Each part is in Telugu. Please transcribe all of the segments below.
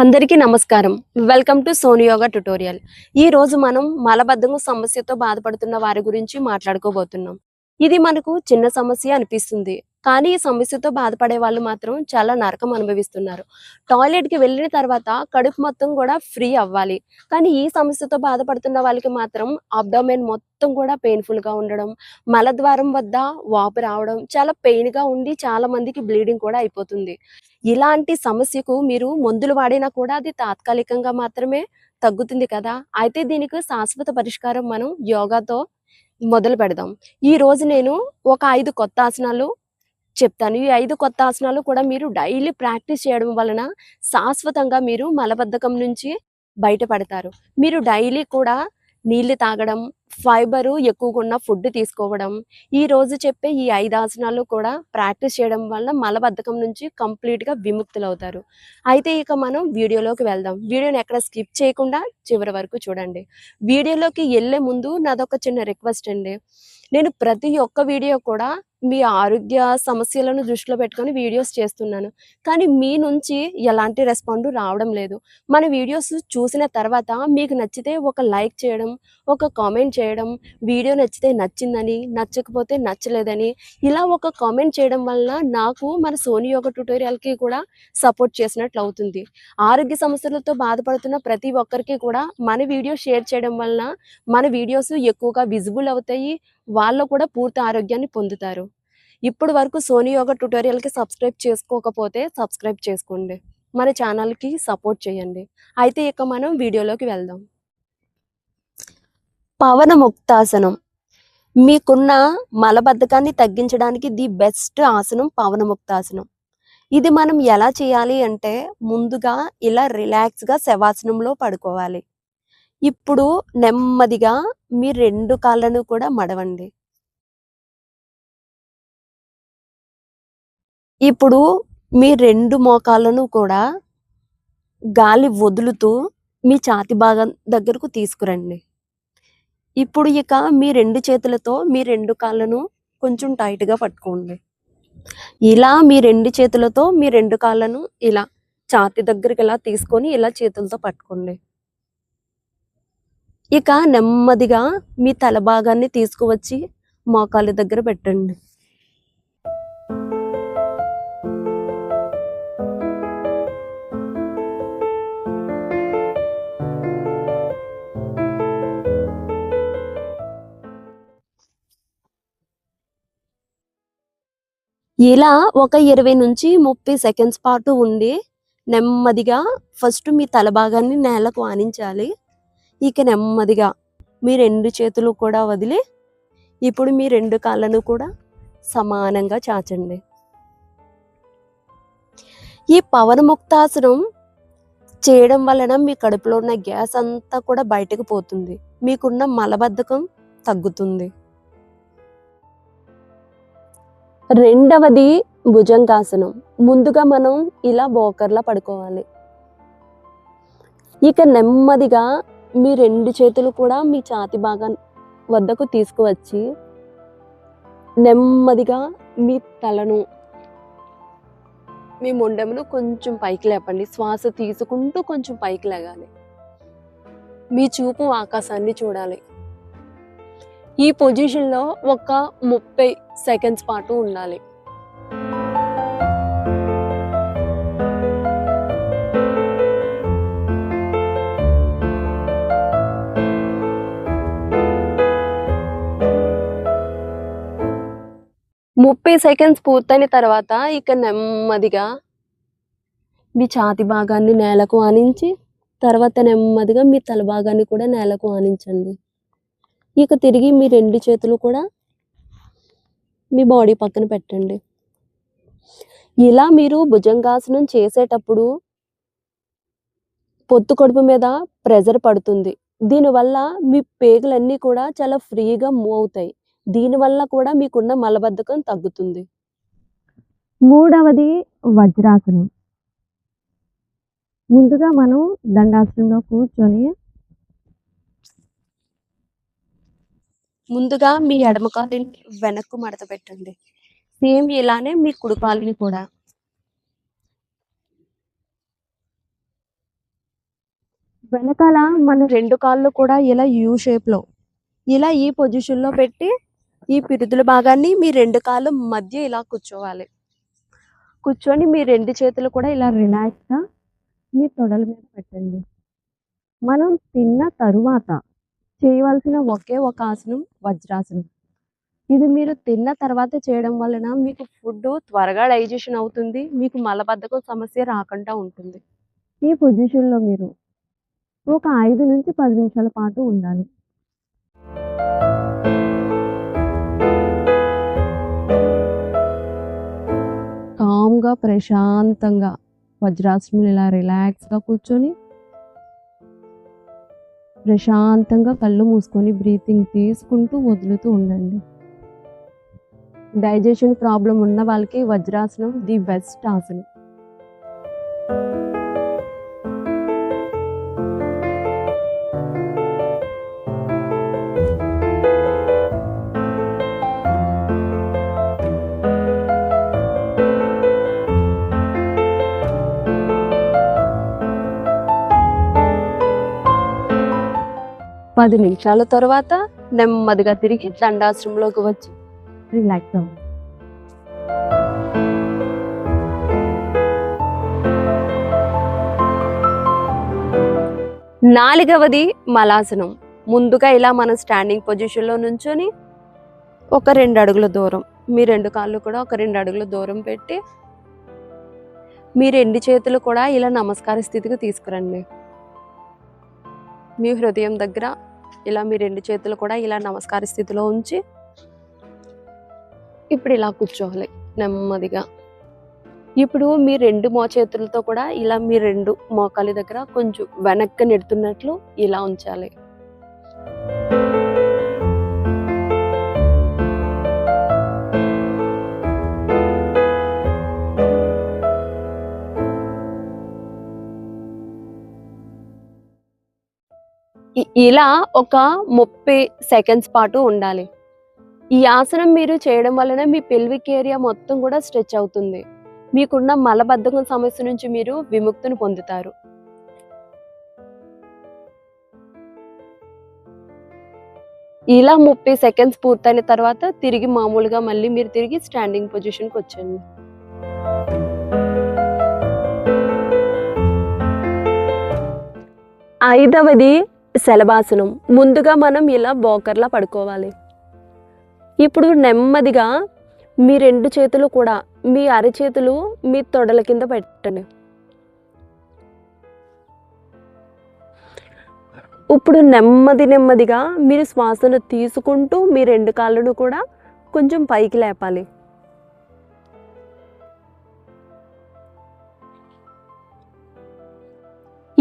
అందరికీ నమస్కారం. వెల్కమ్ టు సోనియోగా ట్యుటోరియల్. ఈ రోజు మనం మలబద్ధకం సమస్యతో బాధపడుతున్న వారి గురించి మాట్లాడుకోబోతున్నాం. ఇది మనకు చిన్న సమస్య అనిపిస్తుంది. కానీ ఈ సమస్యతో బాధపడే వాళ్ళు మాత్రం చాలా నరకం అనుభవిస్తున్నారు. టాయిలెట్కి వెళ్ళిన తర్వాత కడుపు మొత్తం కూడా ఫ్రీ అవ్వాలి. కానీ ఈ సమస్యతో బాధపడుతున్న వాళ్ళకి మాత్రం అబ్డోమెన్ మొత్తం కూడా పెయిన్ఫుల్గా ఉండడం మలద్వారం వద్ద వాపు రావడం చాలా పెయిన్గా ఉండి చాలా మందికి బ్లీడింగ్ కూడా అయిపోతుంది. ఇలాంటి సమస్యకు మీరు మందులు వాడినా కూడా అది తాత్కాలికంగా మాత్రమే తగ్గుతుంది కదా? అయితే దీనికి శాశ్వత పరిష్కారం మనం యోగాతో మొదలు పెడదాం. ఈ రోజు నేను ఒక ఐదు కొత్త ఆసనాలు చెప్తాను. ఈ ఐదు కొత్త ఆసనాలు కూడా మీరు డైలీ ప్రాక్టీస్ చేయడం వలన శాశ్వతంగా మీరు మలబద్ధకం నుంచి బయటపడతారు. మీరు డైలీ కూడా నీళ్ళు తాగడం ఫైబరు ఎక్కువగా ఉన్న ఫుడ్ తీసుకోవడం ఈ రోజు చెప్పే ఈ ఐదు ఆసనాలు కూడా ప్రాక్టీస్ చేయడం వల్ల మలబద్ధకం నుంచి కంప్లీట్గా విముక్తులు అవుతారు అయితే ఇక మనం వీడియోలోకి వెళ్దాం. వీడియోని ఎక్కడ స్కిప్ చేయకుండా చివరి వరకు చూడండి. వీడియోలోకి వెళ్ళే ముందు నాదొక చిన్న రిక్వెస్ట్ అండి. నేను ప్రతి ఒక్క వీడియో కూడా మీ ఆరోగ్య సమస్యలను దృష్టిలో పెట్టుకొని వీడియోస్ చేస్తున్నాను. కానీ మీ నుంచి ఎలాంటి రెస్పాండ్ రావడం లేదు. మన వీడియోస్ చూసిన తర్వాత మీకు నచ్చితే ఒక లైక్ చేయడం ఒక కామెంట్ చేయడం వీడియో నచ్చితే నచ్చిందని నచ్చకపోతే నచ్చలేదని ఇలా ఒక కామెంట్ చేయడం వల్ల నాకు మన సోని యోగ ట్యుటోరియల్కి కూడా సపోర్ట్ చేసినట్లు అవుతుంది. ఆరోగ్య సమస్యలతో బాధపడుతున్న ప్రతి ఒక్కరికి కూడా మన వీడియో షేర్ చేయడం వలన మన వీడియోస్ ఎక్కువగా విజిబుల్ అవుతాయి వాళ్ళు కూడా పూర్తి ఆరోగ్యాన్ని పొందుతారు. ఇప్పుడు వరకు సోనీ యోగ ట్యుటోరియల్కి సబ్స్క్రైబ్ చేసుకోకపోతే సబ్స్క్రైబ్ చేసుకోండి. మన ఛానల్కి సపోర్ట్ చేయండి. అయితే ఇక మనం వీడియోలోకి వెళ్దాం. పవన ముక్తాసనం. మీకున్న మలబద్ధకాన్ని తగ్గించడానికి ది బెస్ట్ ఆసనం పవన ముక్తాసనం. ఇది మనం ఎలా చేయాలి అంటే ముందుగా ఇలా రిలాక్స్గా శవాసనంలో పడుకోవాలి. ఇప్పుడు నెమ్మదిగా మీ రెండు కాళ్ళను కూడా మడవండి. ఇప్పుడు మీ రెండు మోకాళ్ళను కూడా గాలి వదులుతూ మీ ఛాతి భాగం దగ్గరకు తీసుకురండి. ఇప్పుడు ఇక మీ రెండు చేతులతో మీ రెండు కాళ్ళను కొంచెం టైట్గా పట్టుకోండి. ఇలా మీ రెండు చేతులతో మీ రెండు కాళ్ళను ఇలా ఛాతి దగ్గరికి ఇలా తీసుకొని ఇలా చేతులతో పట్టుకోండి. ఇక నెమ్మదిగా మీ తల భాగాన్ని తీసుకువచ్చి మోకాలి దగ్గర పెట్టండి. ఇలా ఒక ఇరవై నుంచి ముప్పై సెకండ్స్ పాటు ఉండి నెమ్మదిగా ఫస్ట్ మీ తల భాగాన్ని నేలకు ఆనించాలి. ఇక నెమ్మదిగా మీ రెండు చేతులు కూడా వదిలి ఇప్పుడు మీ రెండు కాళ్ళను కూడా సమానంగా చాచండి. ఈ పవనముక్తాసనం చేయడం వలన మీ కడుపులో ఉన్న గ్యాస్ అంతా కూడా బయటకు పోతుంది. మీకున్న మలబద్ధకం తగ్గుతుంది. రెండవది భుజంగాసనం. ముందుగా మనం ఇలా బోకర్లా పడుకోవాలి. ఇక నెమ్మదిగా మీ రెండు చేతులు కూడా మీ ఛాతి భాగం వద్దకు తీసుకువచ్చి నెమ్మదిగా మీ తలను మీ మొండెమును కొంచెం పైకి లేపండి. శ్వాస తీసుకుంటూ కొంచెం పైకి లేగాలి. మీ చూపు ఆకాశాన్ని చూడాలి. ఈ పొజిషన్లో ఒక ముప్పై సెకండ్స్ పాటు ఉండాలి. ముప్పై సెకండ్స్ పూర్తయిన తర్వాత ఇక నెమ్మదిగా మీ ఛాతి భాగాన్ని నేలకు ఆనించి తర్వాత నెమ్మదిగా మీ తల భాగాన్ని కూడా నేలకు ఆనించండి. ఇక తిరిగి మీ రెండు చేతులు కూడా మీ బాడీ పక్కన పెట్టండి. ఇలా మీరు భుజంగాసనం చేసేటప్పుడు పొత్తు కడుపు మీద ప్రెజర్ పడుతుంది. దీనివల్ల మీ పేగులన్నీ కూడా చాలా ఫ్రీగా మూవ్ అవుతాయి. దీనివల్ల కూడా మీకున్న మలబద్ధకం తగ్గుతుంది. మూడవది వజ్రాసనం. ముందుగా మనం దండాసనంలో కూర్చొని ముందుగా మీ ఎడమ కాలుని వెనక్కు మడత పెట్టండి. సేమ్ ఇలానే మీ కుడి కాలుని కూడా. వెనకాల మన రెండు కాళ్ళు కూడా ఇలా యూ షేప్లో ఇలా ఈ పొజిషన్లో పెట్టి ఈ పిరుదుల భాగాన్ని మీ రెండు కాళ్ళు మధ్య ఇలా కూర్చోవాలి. కూర్చొని మీ రెండు చేతులు కూడా ఇలా రిలాక్స్గా మీ తొడల మీద పెట్టండి. మనం తిన్న తరువాత చేయవలసిన ఒకే ఒక ఆసనం వజ్రాసనం. ఇది మీరు తిన్న తర్వాత చేయడం వలన మీకు ఫుడ్ త్వరగా డైజెషన్ అవుతుంది మీకు మలబద్ధకం సమస్య రాకుండా ఉంటుంది. ఈ పొజిషన్లో మీరు ఒక ఐదు నుంచి పది నిమిషాల పాటు ఉండాలి. కామ్గా ప్రశాంతంగా వజ్రాసనం ఇలా రిలాక్స్గా కూర్చొని ప్రశాంతంగా కళ్ళు మూసుకొని బ్రీతింగ్ తీసుకుంటూ వదులుతూ ఉండండి. డైజెషన్ ప్రాబ్లం ఉన్న వాళ్ళకి వజ్రాసనం ది బెస్ట్ ఆసనం పది నిమిషాల తర్వాత నెమ్మదిగా తిరిగి దండాశ్రమంలోకి వచ్చి రిలాక్స్ అవ్వండి నాలుగవది మలాసనం. ముందుగా ఇలా మనం స్టాండింగ్ పొజిషన్లో నుంచొని ఒక రెండు అడుగుల దూరం మీ రెండు కాళ్ళు కూడా ఒక రెండు అడుగుల దూరం పెట్టి మీ రెండు చేతులు కూడా ఇలా నమస్కార స్థితికి తీసుకురండి. మీ హృదయం దగ్గర ఇలా మీ రెండు చేతులు కూడా ఇలా నమస్కార స్థితిలో ఉంచి ఇప్పుడు ఇలా కూర్చోవాలి నెమ్మదిగా. ఇప్పుడు మీ రెండు మోచేతులతో కూడా ఇలా మీ రెండు మోకాలి దగ్గర కొంచెం వెనక్కి నెడుతున్నట్లు ఇలా ఉంచాలి. ఇలా ఒక ముప్పై సెకండ్స్ పాటు ఉండాలి. ఈ ఆసనం మీరు చేయడం వలన మీ పెల్విక్ ఏరియా మొత్తం కూడా స్ట్రెచ్ అవుతుంది. మీకున్న మలబద్ధకం సమస్య నుంచి మీరు విముక్తిని పొందుతారు. ఇలా ముప్పై సెకండ్స్ పూర్తయిన తర్వాత తిరిగి మామూలుగా మళ్ళీ మీరు తిరిగి స్టాండింగ్ పొజిషన్కి వచ్చండి ఐదవది శలభాసనం. ముందుగా మనం ఇలా బోకర్లా పడుకోవాలి. ఇప్పుడు నెమ్మదిగా మీ రెండు చేతులు కూడా మీ అరచేతులు మీ తొడల కింద పెట్టండి. ఇప్పుడు నెమ్మది నెమ్మదిగా మీరు శ్వాసను తీసుకుంటూ మీ రెండు కాళ్ళను కూడా కొంచెం పైకి లేపాలి.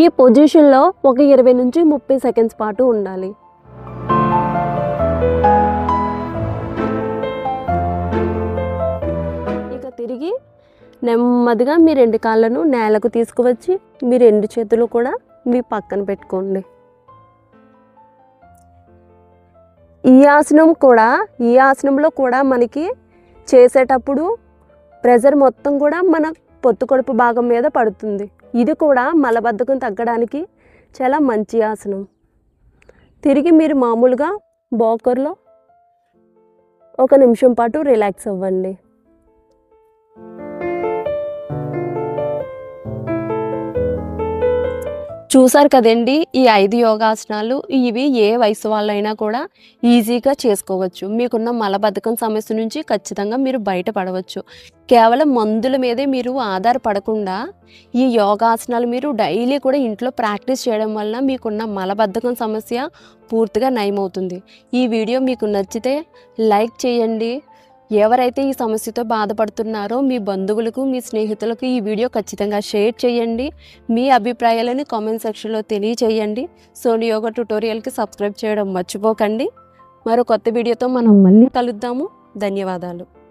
ఈ పొజిషన్లో ఒక ఇరవై నుంచి ముప్పై సెకండ్స్ పాటు ఉండాలి. ఇక తిరిగి నెమ్మదిగా మీ రెండు కాళ్ళను నేలకు తీసుకువచ్చి మీ రెండు చేతులు కూడా మీ పక్కన పెట్టుకోండి. ఈ ఆసనం కూడా ఈ ఆసనంలో కూడా మనకి చేసేటప్పుడు ప్రెజర్ మొత్తం కూడా మన పొత్తు కడుపు భాగం మీద పడుతుంది. ఇది కూడా మలబద్ధకం తగ్గడానికి చాలా మంచి ఆసనం. తిరిగి మీరు మామూలుగా బోకర్లో ఒక నిమిషం పాటు రిలాక్స్ అవ్వండి. చూసారు కదండి ఈ ఐదు యోగాసనాలు ఇవి ఏ వయసు వాళ్ళైనా కూడా ఈజీగా చేసుకోవచ్చు. మీకున్న మలబద్ధకం సమస్య నుంచి ఖచ్చితంగా మీరు బయటపడవచ్చు. కేవలం మందుల మీదే మీరు ఆధారపడకుండా ఈ యోగాసనాలు మీరు డైలీ కూడా ఇంట్లో ప్రాక్టీస్ చేయడం వలన మీకున్న మలబద్ధకం సమస్య పూర్తిగా నయమవుతుంది. ఈ వీడియో మీకు నచ్చితే లైక్ చేయండి ఎవరైతే ఈ సమస్యతో బాధపడుతున్నారో మీ బంధువులకు మీ స్నేహితులకు ఈ వీడియో ఖచ్చితంగా షేర్ చేయండి. మీ అభిప్రాయాలను కామెంట్ సెక్షన్లో తెలియచేయండి. సోని యోగా ట్యుటోరియల్కి సబ్స్క్రైబ్ చేయడం మర్చిపోకండి. మరో కొత్త వీడియోతో మనం మళ్ళీ కలుద్దాము. ధన్యవాదాలు.